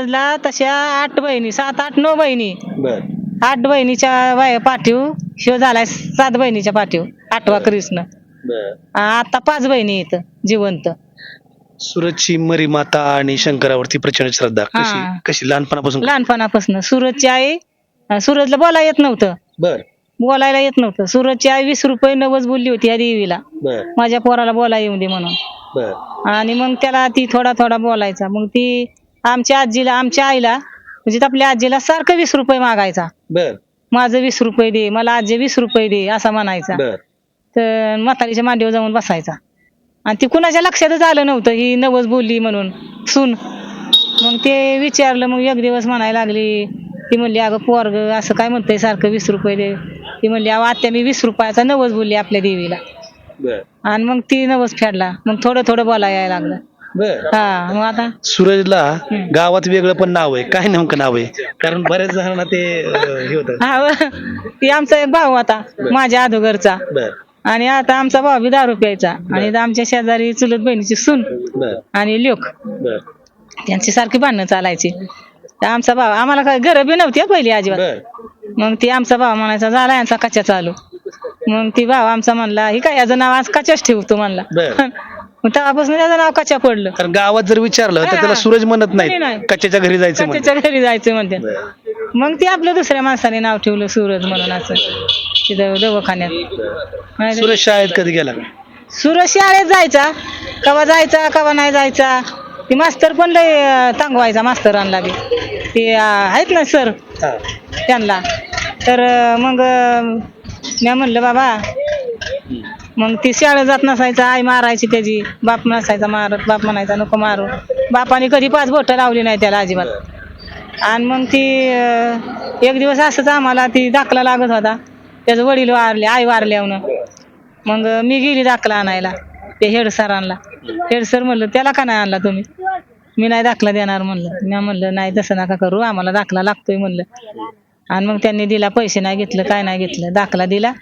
सूरजला तशा आठ बहिणी सात आठ नऊ बहिणी. बर. आठ बहिणीच्या बाय पाठीव शिव झालाय सात बहिणीच्या पाठीव आठवा कृष्ण. बर. आता पाच बहिणी आहेत जिवंत. सूरजची मरी माता आणि शंकरावरती प्रचंड श्रद्धा. कशी. कशी? लहानपणापासून? लहानपणापासून. सूरजची आई अं, सूरजला बोलायला येत नव्हतं. बर. बोलायला येत नव्हतं. सूरजची आई वीस रुपये नवस बोलली होती या देवीला. बर. माझ्या पोराला बोलायला येऊ दे म्हणून. बर. आणि मग त्याला ती थोडा थोडा बोलायचा. मग ती आमच्या आजीला आमच्या आईला म्हणजे आपल्या आजीला सारखं वीस रुपये मागायचा. बर. माझं वीस रुपये दे मला आजी वीस रुपये दे असा म्हणायचा. बर. तर म्हातारीच्या मांडीवर जाऊन बसायचा. आणि ती कुणाच्या लक्षातच आलं नव्हतं ही नवस बोलली म्हणून. सून. मग ते विचारलं मग एक दिवस म्हणायला लागली ती म्हणली अगं पोरग असं काय म्हणतंय सारखं वीस रुपये दे. ती म्हणली अहो आत्या मी वीस रुपयाचा नवस बोलली आपल्या देवीला. आणि मग ती नवस फेडला. मग थोडं थोडं बोलायला यायला लागलं. बर. हा मग आता? सूरजला. गावात वेगळं पण नाव आहे. काय नेमकं नाव आहे? कारण बऱ्याच जणांना ते अं, हे होतं. हा व. ती आमचा एक भाऊ आता माझ्या अधोगरचा बर. आणि आता आमचा भाऊ बी दारू प्यायचा. आणि इथं आमच्या शेजारी चुलत बहिणीची सून बर. आणि लोक. बर. त्यांची सारखी भांडणं चालायची. तर आमचा भाव आम्हाला काय घर बी नव्हती हं पहिली अजिबात. बर. मग ती आमचा भाव म्हणायचा झाला यांचा कच्चा चालू. मग ती भाव आमचा म्हणला ही काय याचं नाव आज कच्याच ठेवतो म्हणला. बर. मग तेव्हापासून त्याचं नाव कच्या पडलं. कारण गावात जर विचारलं तर त्याला. सूरज म्हणत नाही, नाही. कच्च्याच्या घरी जायचं. कच्याच्या घरी जायचं म्हणते. मग ती आपल्या दुसऱ्या माणसाने नाव ठेवलं सूरज म्हणून असं. तिथं दवाखान्यात. नाही सूरज शाळेत कधी गेला? का सूरज शाळेत जायचा. कवा जायचा कवा नाही जायचा. ती मास्तर पण लय अं, तांगवायचा मास्तरांना बी. ते अं, आहेत ना सर? हा. त्यांना. तर अं, मग अं, मी म्हणलं बाबा मग ती शाळेत जात नसायचं आई मारायची त्याची बाप नसायचा मारत बाप म्हणायचा नको मारू. बापाने कधी पाच बोटं लावली नाही त्याला अजिबात. आणि मग ती एक दिवस असंच आम्हाला ती दाखला लागत होता. त्याचं वडील वारले आई वारल्यावनं मग मी गेली दाखला आणायला ते हेड आणला. हेड सर म्हणलं त्याला का नाही आणला तुम्ही? मी नाही दाखला देणार म्हणलं. मी म्हणलं नाही तसं नका करू आम्हाला दाखला लागतोय म्हणलं. आणि मग त्यांनी दिला पैसे नाही घेतलं काय नाही घेतलं दाखला दिला.